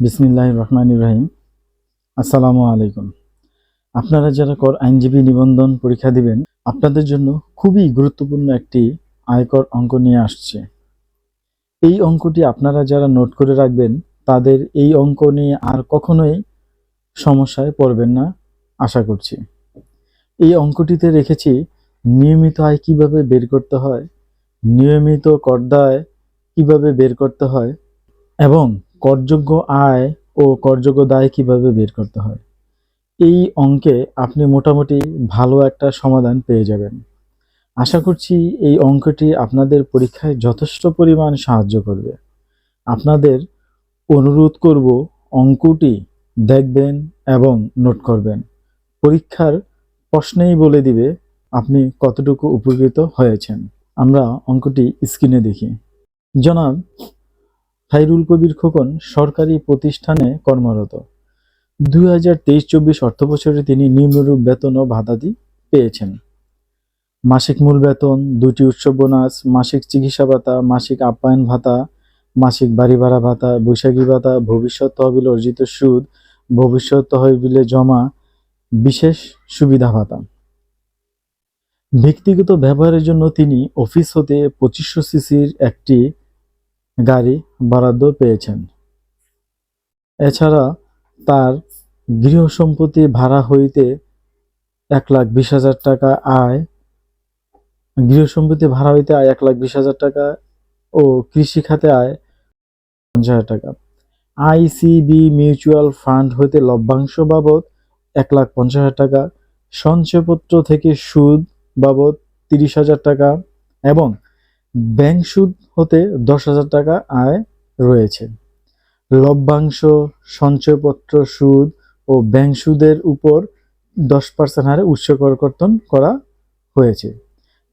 বিসমিল্লাহ রহমান ইব্রাহিম আসসালামু আলাইকুম। আপনারা যারা কর আইনজীবী নিবন্ধন পরীক্ষা দিবেন, আপনাদের জন্য খুবই গুরুত্বপূর্ণ একটি আয়কর অঙ্ক নিয়ে আসছে। এই অঙ্কটি আপনারা যারা নোট করে রাখবেন, তাদের এই অঙ্ক নিয়ে আর কখনোই সমস্যায় পড়বেন না, আশা করছি। এই অঙ্কটিতে রেখেছি, নিয়মিত আয় কীভাবে বের করতে হয়, নিয়মিত করদায় কীভাবে বের করতে হয়, এবং করযোগ্য আয় ও করযোগ্য দায় কীভাবে বের করতে হয়? এই অঙ্কে আপনি মোটামুটি ভালো একটা সমাধান পেয়ে যাবেন। আশা করছি এই অঙ্কটি আপনাদের পরীক্ষায় যথেষ্ট পরিমাণ সাহায্য করবে। আপনাদের অনুরোধ করব অঙ্কটি দেখবেন এবং নোট করবেন। পরীক্ষার প্রশ্নেই বলে দিবে আপনি কতটুকু উপকৃত হয়েছেন। আমরা অঙ্কটি স্ক্রিনে দেখি। জনাব খাইরুল কবির খোকন সরকারি প্রতিষ্ঠানে কর্মরত। দুই হাজার তেইশ চব্বিশ অর্থ বছরে তিনি নিম্নরূপ বেতন ও ভাতাদি পেয়েছেন। মাসিক মূল বেতন দুটি উৎসব বোনাস, মাসিক চিকিৎসা ভাতা, মাসিক আপ্যায়ন ভাতা, মাসিক বাড়ি ভাড়া ভাতা, বৈশাখী ভাতা, ভবিষ্যৎ তহবিল অর্জিত সুদ, ভবিষ্যৎ তহবিলে জমা, বিশেষ সুবিধা ভাতা। ব্যক্তিগত ব্যবহারের জন্য তিনি অফিস হতে পঁচিশশো সিসির একটি গাড়ি বরাদ্দ পেয়েছেন। এছাড়া তার গৃহ সম্পত্তি ভাড়া হইতে এক লাখ বিশ হাজার টাকা আয় গৃহ সম্পত্তি ভাড়া হইতে আয় এক লাখ বিশ হাজার টাকা ও কৃষি খাতে আয় পঞ্চাশ হাজার টাকা। আইসিবি মিউচুয়াল ফান্ড হইতে লভ্যাংশ বাবদ এক লাখ পঞ্চাশ হাজার টাকা, সঞ্চয়পত্র থেকে সুদ বাবদ তিরিশ হাজার টাকা এবং ব্যাংক সুদ হতে দশ হাজার টাকা আয় রয়েছে। লভ্যাংশ, সঞ্চয়পত্র সুদ ও ব্যাংক সুদের উপর দশ পার্সেন্ট হারে উৎস করকর্তন করা হয়েছে।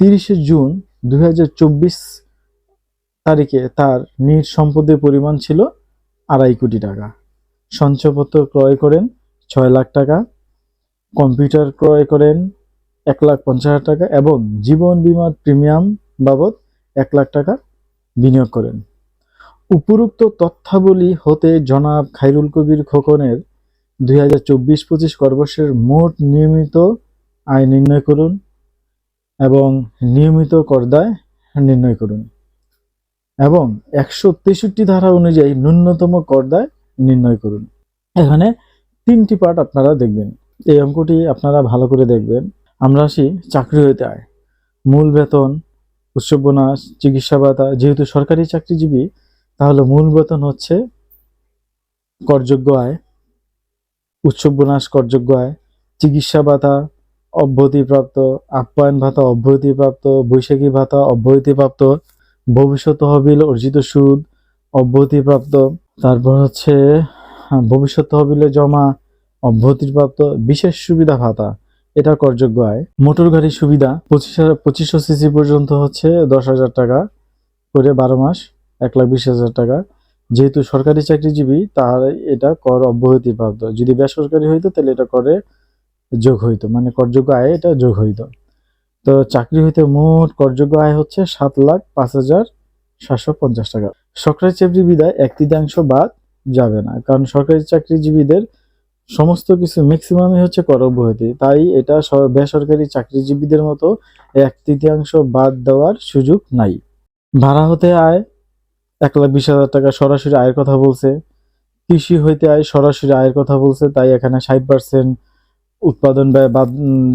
তিরিশে জুন দু হাজার চব্বিশ তারিখে তার নিট সম্পদের পরিমাণ ছিল আড়াই কোটি টাকা। সঞ্চয়পত্র ক্রয় করেন ছয় লাখ টাকা, কম্পিউটার ক্রয় করেন এক লাখ পঞ্চাশ হাজার টাকা এবং জীবন বিমার প্রিমিয়াম বাবদ এক লাখ টাকা বিনিয়োগ করেন। উপরোক্ত তথ্যাবলী হতে জনাব খাইরুল কবির খোকনের দুই হাজার চব্বিশ পঁচিশ কর্বর্ষের মোট নিয়মিত আয় নির্ণয় করুন এবং নিয়মিত করদায় নির্ণয় করুন এবং একশো তেষট্টি ধারা অনুযায়ী ন্যূনতম করদায় নির্ণয় করুন। এখানে তিনটি পার্ট আপনারা দেখবেন। এই অঙ্কটি আপনারা ভালো করে দেখবেন। আমরা আসি চাকরি হইতে আয়। মূল বেতন উৎসব বোনাস চিকিৎসা ভাতা যেহেতু সরকারি চাকরিজীবী তাহলে মূল বেতন হচ্ছে করযোগ্য আয় উৎসব বোনাস করযোগ্য আয় চিকিৎসা ভাতা অব্যাহতিপ্রাপ্ত আপ্যায়ন ভাতা অব্যাহতিপ্রাপ্ত বৈশাখী ভাতা অব্যাহতিপ্রাপ্ত ভবিষ্যৎ তহবিল অর্জিত সুদ অব্যাহতিপ্রাপ্ত তারপর হচ্ছে হ্যাঁ, ভবিষ্যৎ তহবিলে জমা অব্যাহতিপ্রাপ্ত বিশেষ সুবিধা ভাতা। এটা করযোগ্য আয়। মোটর গাড়ির সুবিধা, পঁচিশ পঁচিশশো সিসি পর্যন্ত হচ্ছে দশ হাজার টাকা করে বারো মাস, এক লাখ বিশ হাজার টাকা। যেহেতু সরকারি চাকরিজীবী, তার এটা কর অব্যাহতি প্রাপ্ত। যদি বেসরকারি হইতো, তাহলে এটা করে যোগ হইতো। মানে করযোগ্য আয় এটা যোগ হইতো। তো চাকরি হইতে মোট করযোগ্য আয় হচ্ছে সাত লাখ পাঁচ হাজার সাতশো পঞ্চাশ টাকা। সরকারি চাকরি বিদায় এক তৃতীয়াংশ বাদ যাবে না। কারণ সরকারি চাকরিজীবীদের সমস্ত কিছু ম্যাক্সিমামই হচ্ছে কর অব্যাহতি তাই এটা বেসরকারি চাকরিজীবীদের মতো এক তৃতীয়াংশ বাদ দেওয়ার সুযোগ নাই। ভাড়া হতে আয়, এক লাখ বিশ হাজার টাকা সরাসরি আয়ের কথা বলছে। কৃষি হইতে আয়, সরাসরি আয়ের কথা বলছে। তাই এখানে ষাট পার্সেন্ট উৎপাদন ব্যয় বাদ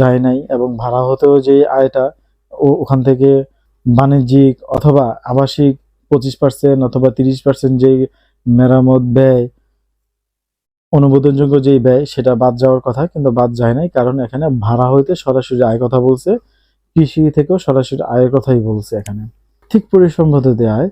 যায় নাই এবং ভাড়া হতেও যে আয়টা ওখান থেকে বাণিজ্যিক অথবা আবাসিক পঁচিশ পার্সেন্ট অথবা তিরিশ পার্সেন্ট যেই মেরামত ব্যয় অনুমোদনযোগ্য যেই ব্যয়, সেটা বাদ যাওয়ার কথা, কিন্তু বাদ যায় নাই, কারণ এখানে ভাড়া হইতে সরাসরি আয় কথা বলছে, কৃষি থেকেও সরাসরি আয়ের কথাই বলছে এখানে। আর্থিক পরিসম্পদতে আয়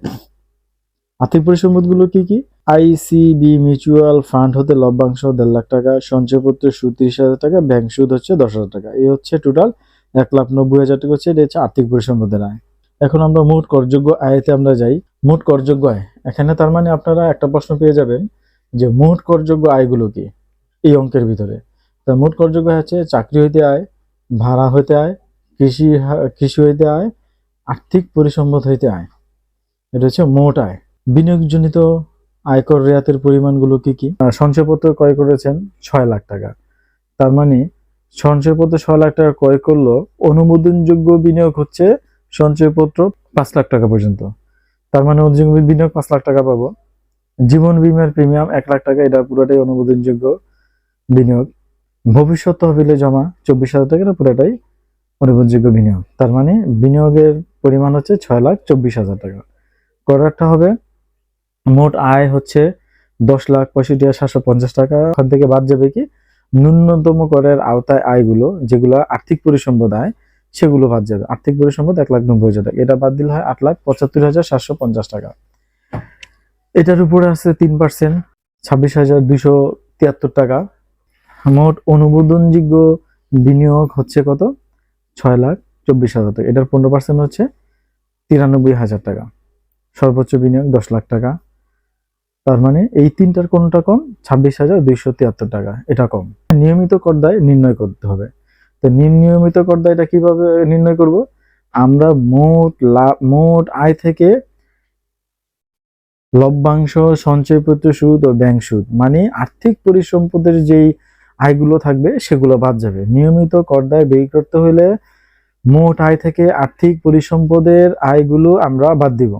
আর্থিক পরিসম্পদগুলো কি কি? আইসিবি মিউচুয়াল ফান্ড হতে লভ্যাংশ দেড় লাখ টাকা, সঞ্চয়পত্র সুদ তিরিশ হাজার টাকা, ব্যাংক সুদ হচ্ছে দশ হাজার টাকা। এই হচ্ছে টোটাল এক লাখ নব্বই হাজার টাকা হচ্ছে, এটা হচ্ছে আর্থিক পরিসম্পদের আয় এখন আমরা মোট করযোগ্য আয়তে আমরা যাই। মোট করযোগ্য আয়, এখানে তার মানে আপনারা একটা প্রশ্ন পেয়ে যাবেন যে মোট করযোগ্য আয়গুলো কি এই অঙ্কের ভিতরে? তা মোট করযোগ্য হচ্ছে চাকরি হইতে আয়, ভাড়া হইতে আয়, কৃষি কৃষি হইতে আয়, আর্থিক পরিসম্পদ হইতে আয়। এটা হচ্ছে মোট আয়। বিনিয়োগজনিত আয়কর রেয়াতের পরিমাণগুলো কি কি? সঞ্চয়পত্র ক্রয় করেছেন ছয় লাখ টাকা। তার মানে সঞ্চয়পত্র ছয় লাখ টাকা ক্রয় করল, অনুমোদনযোগ্য বিনিয়োগ হচ্ছে সঞ্চয়পত্র পাঁচ লাখ টাকা পর্যন্ত। তার মানে অনুমোদন বিনিয়োগ পাঁচ লাখ টাকা পাবো। জীবন বীমার প্রিমিয়াম এক লাখ টাকা, এটা পুরোটাই অনুমোদনযোগ্য বিনিয়োগ। ভবিষ্যৎ তহবিলে জমা চব্বিশ হাজার টাকা, এটা পুরোটাই অনুমোদনযোগ্য বিনিয়োগ। তার মানে বিনিয়োগের পরিমাণ হচ্ছে ছয় লাখ চব্বিশ হাজার টাকা। করারটা হবে, মোট আয় হচ্ছে দশ লাখ পঁয়ষট্টি হাজার সাতশো পঞ্চাশ টাকা। ওখান থেকে বাদ যাবে কি, ন্যূনতম করের আওতায় আয়গুলো, যেগুলো আর্থিক পরিসম্পদ আয়, সেগুলো বাদ যাবে। আর্থিক পরিসম্পদ এক লাখ নব্বই হাজার টাকা। এটা বাদ দিলে হয় আট লাখ পঁচাত্তর হাজার সাতশো পঞ্চাশ টাকা। এটার উপরে আছে তিন পার্সেন্ট ছাব্বিশ হাজার দুশো তিয়াত্তর টাকা। মোট অনুমোদনযোগ্য বিনিয়োগ হচ্ছে কত? ছয় লাখ চব্বিশ হাজার টাকা। এটার পনেরো পার্সেন্ট হচ্ছে তিরানব্বই হাজার টাকা। সর্বোচ্চ বিনিয়োগ দশ লাখ টাকা। তার মানে এই তিনটার কোনটা কম? ছাব্বিশ হাজার দুইশো তিয়াত্তর টাকা। এটা কম। নিয়মিত করদায় নির্ণয় করতে হবে। তো নিয়মিত করদায়টা কীভাবে নির্ণয় করব? আমরা মোট লাভ মোট আয় থেকে লভ্যাংশ, সঞ্চয়পত্র সুদ ও ব্যাংক সুদ মানে আর্থিক পরিসম্পদের যেই আয়গুলো থাকবে সেগুলো বাদ যাবে। নিয়মিত করদায় ব্যয় করতে হলে মোট আয় থেকে আর্থিক পরিসম্পদের আয়গুলো আমরা বাদ দিব।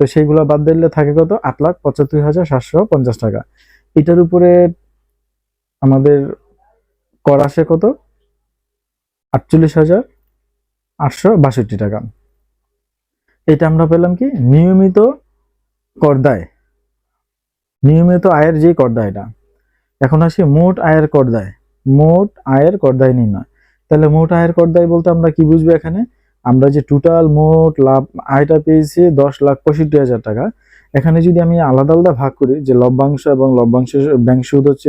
তো সেইগুলো বাদ দিলে থাকে কত? আট লাখ পঁচাত্তর হাজার সাতশো পঞ্চাশ টাকা। এটার উপরে আমাদের কর আসে কত? আটচল্লিশ হাজার আটশো বাষট্টি টাকা। এটা আমরা পেলাম কি? নিয়মিত করদায়। নিয়মিত আয়ের যে করদায়টা এখন আসি মোট আয়ের করদায়। মোট আয়ের করদায় নির্ণয়। তাহলে মোট আয়ের করদায় বলতে আমরা কি বুঝব এখানে? আমরা যে টোটাল মোট লাভ আয়টা পেয়েছি দশ লাখ পঁয়ষট্টি হাজার টাকা। এখানে যদি আমি আলাদা আলাদা ভাগ করি, যে লভ্যাংশ এবং লভ্যাংশ ব্যাংক সুদ হচ্ছে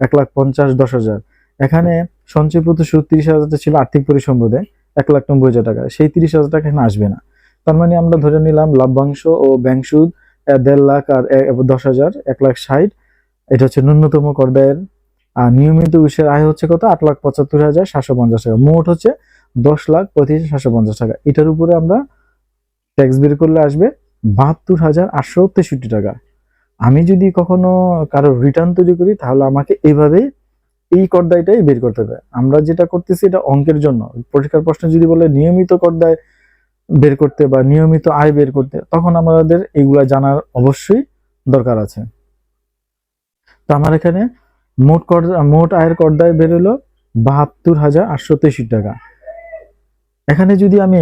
এক লাখ পঞ্চাশ দশ হাজার। এখানে সঞ্চয়পত্র সুদ তিরিশ হাজার ছিল আর্থিক পরিসম্পদে এক লাখ নব্বই হাজার টাকা। সেই তিরিশ হাজার টাকা এখানে আসবে না। তার মানে আমরা ধরে নিলাম লভ্যাংশ ও ব্যাংক সুদ দেড় লাখ আর দশ হাজার, এক লাখ ষাট। এটা হচ্ছে ন্যূনতম করদায়ের আর নিয়মিত উৎসের আয় হচ্ছে কত? আট লাখ পঁচাত্তর হাজার সাতশো পঞ্চাশ টাকা। মোট হচ্ছে দশ লাখ পঁয়ত্রিশ সাতশো পঞ্চাশ টাকা। এটার উপরে আমরা ট্যাক্স বের করলে আসবে বাহাত্তর হাজার আটশো তেষট্টি টাকা। আমি যদি কখনো কারও রিটার্ন তৈরি করি, তাহলে আমাকে এইভাবেই এই করদায়টাই বের করতে হবে। আমরা যেটা করতেছি এটা অঙ্কের জন্য। পরীক্ষার প্রশ্ন যদি বলে নিয়মিত করদায় বের করতে বা নিয়মিত আয় বের করতে, তখন আমাদের এগুলা জানার অবশ্যই দরকার আছে। তো আমার এখানে মোট কর, মোট আয়ের করদায় বের হলো বাহাত্তর হাজার আটশো তেষট্টি টাকা। এখানে যদি আমি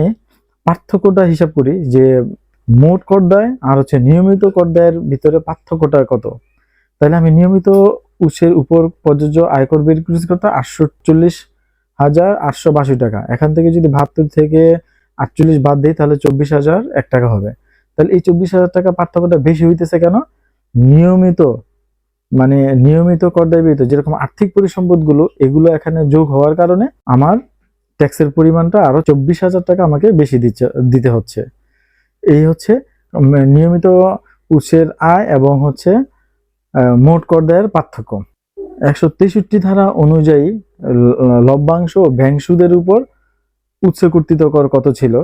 পার্থক্যটা হিসাব করি যে মোট করদায় আর হচ্ছে নিয়মিত করদায়ের ভিতরে পার্থক্যটা কত, তাহলে আমি নিয়মিত উৎসের উপর প্রযোজ্য আয়কর বের করতে আটশো চল্লিশ হাজার আটশো বাষট্টি টাকা। এখান থেকে যদি বাহাত্তর থেকে আটচল্লিশ বাদ দিই, তাহলে চব্বিশ হাজার এক টাকা হবে। তাহলে এই চব্বিশ হাজার টাকা পার্থক্যটা বেশি হইতেছে কেন? নিয়মিত মানে নিয়মিত করদায় ব্যতীত যেরকম আর্থিক পরিসম্পদগুলো, এগুলো এখানে যোগ হওয়ার কারণে আমার ট্যাক্সের পরিমাণটা আরও চব্বিশ হাজার টাকা আমাকে বেশি দিচ্ছে, দিতে হচ্ছে। এই হচ্ছে নিয়মিত উৎসের আয় এবং হচ্ছে মোট করদায়ের পার্থক্য। একশো তেষট্টি ধারা অনুযায়ী লভ্যাংশ ও সুদের উপর উৎস কর্তৃত কর কত ছিল?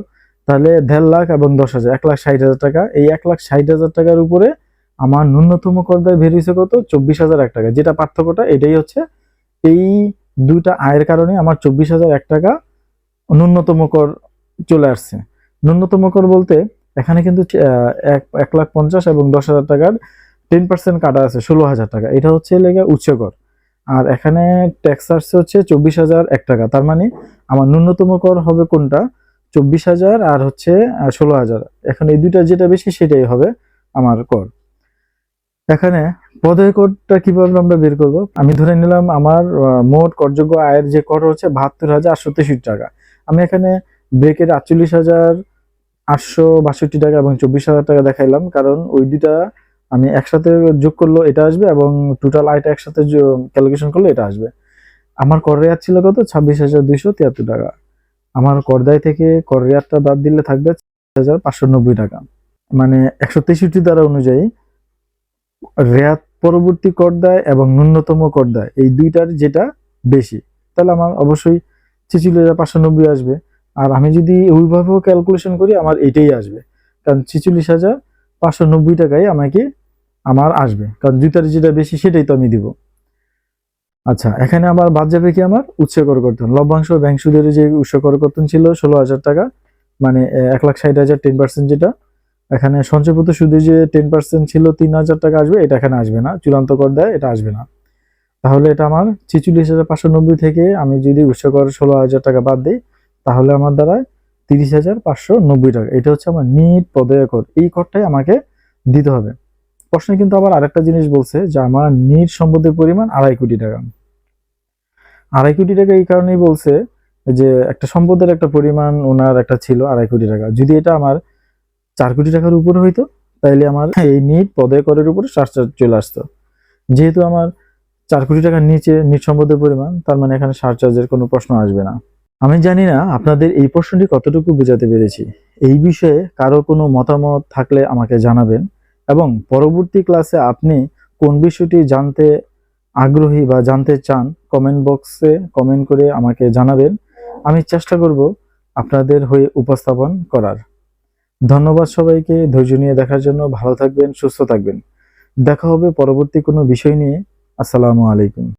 তাহলে দেড় লাখ এবং দশ হাজার, এক লাখ ষাট হাজার টাকা। এই এক লাখ ষাট হাজার টাকার উপরে আমার ন্যূনতম করদায় বের হয়েছে কত? চব্বিশ হাজার এক টাকা। যেটা পার্থক্যটা, এটাই হচ্ছে এই দুইটা আয়ের কারণে আমার চব্বিশ হাজার এক টাকা ন্যূনতম কর চলে আসছে। ন্যূনতম কর বলতে এখানে কিন্তু এক লাখ পঞ্চাশ এবং দশ হাজার টাকার টেন পার্সেন্ট কাটা আছে, ষোলো হাজার টাকা। এটা হচ্ছে লেগে উচ্চ কর আর এখানে ট্যাক্স আসছে হচ্ছে চব্বিশ হাজার এক টাকা। তার মানে আমার ন্যূনতম কর হবে কোনটা? চব্বিশ হাজার আর হচ্ছে ষোলো হাজার। এখন এই দুইটা যেটা বেশি সেটাই হবে আমার কর। এখানে পদয় করটা কীভাবে আমরা বের করব? আমি ধরে নিলাম আমার মোট করযোগ্য আয়ের যে কর হচ্ছে বাহাত্তর হাজার আটশো তেষট্টি টাকা। আমি এখানে ব্রেকের আটচল্লিশ হাজার আটশো বাষট্টি টাকা এবং চব্বিশ হাজার টাকা দেখাইলাম, কারণ ওই দুইটা আমি একসাথে যোগ করল, এটা আসবে এবং টোটাল আয়টা একসাথে ক্যালকুলেশন করলে, এটা আসবে। আমার কর রেয়ার ছিল কত? ছাব্বিশ হাজার দুইশো তিয়াত্তর টাকা। আমার করদায় থেকে কর রেয়ারটা বাদ দিলে থাকবে হাজার পাঁচশো নব্বই টাকা। মানে একশো তেষট্টি দ্বারা অনুযায়ী রেয়াত পরবর্তী করদায় এবং ন্যূনতম কর করদায় এই দুইটার যেটা বেশি। তাহলে আমার অবশ্যই ছেচল্লিশ হাজার পাঁচশো নব্বই আসবে। আর আমি যদি ওইভাবেও ক্যালকুলেশন করি, আমার এটাই আসবে। কারণ ছেচল্লিশ হাজার পাঁচশো নব্বই টাকায় আমাকে আমার আসবে। কারণ দুইটার যেটা বেশি, সেটাই তো আমি দিব। আচ্ছা এখানে আমার বাদ যাবে কি আমার? উৎস কর করতেন। লভ্যাংশ ব্যাংক সুদের যে উৎস কর করতেন ছিল, ষোলো হাজার টাকা মানে এক লাখ ষাট হাজার টেন পার্সেন্ট যেটা। এখানে সঞ্চয়পত্র সুদের যে টেন পার্সেন্ট ছিল, তিন হাজার টাকা আসবে, এটা এখানে আসবে না। চূড়ান্ত কর দেয়, এটা আসবে না। তাহলে এটা আমার ছেচল্লিশ হাজার পাঁচশো নব্বই থেকে আমি যদি উৎস কর ষোলো হাজার টাকা বাদ দিই, তাহলে আমার দ্বারা তিরিশ হাজার পাঁচশো নব্বই টাকা। এটা হচ্ছে আমার নিট পদয় কর। এই করটাই আমাকে দিতে হবে। প্রশ্নে কিন্তু আবার আরেকটা জিনিস বলছে যে আমার নিট সম্পদের পরিমাণ আড়াই কোটি টাকা। আড়াই কোটি টাকা এই কারণেই বলছে যে একটা সম্পদের একটা পরিমাণ ওনার একটা ছিল আড়াই কোটি টাকা। যদি এটা আমার চার কোটি টাকার উপরে হইতো, তাইলে আমার এই নিট পদয় করের উপরে চার্জ চলে আসতো। যেহেতু আমার চার কোটি টাকার নিচে নিট সম্পদের পরিমাণ, তার মানে এখানে সারচার্জের কোনো প্রশ্ন আসবে না। আমি জানি না আপনাদের এই প্রশ্নটি কতটুকু বোঝাতে পেরেছি। এই বিষয়ে কারও কোনো মতামত থাকলে আমাকে জানাবেন। এবং পরবর্তী ক্লাসে আপনি কোন বিষয়টি জানতে আগ্রহী বা জানতে চান কমেন্ট বক্সে কমেন্ট করে আমাকে জানাবেন। আমি চেষ্টা করব আপনাদের হয়ে উপস্থাপন করার। ধন্যবাদ সবাইকে, ধৈর্য নিয়ে দেখার জন্য ভালো থাকবেন, সুস্থ থাকবেন। দেখা হবে পরবর্তী কোনো বিষয় নিয়ে। আসসালামু আলাইকুম।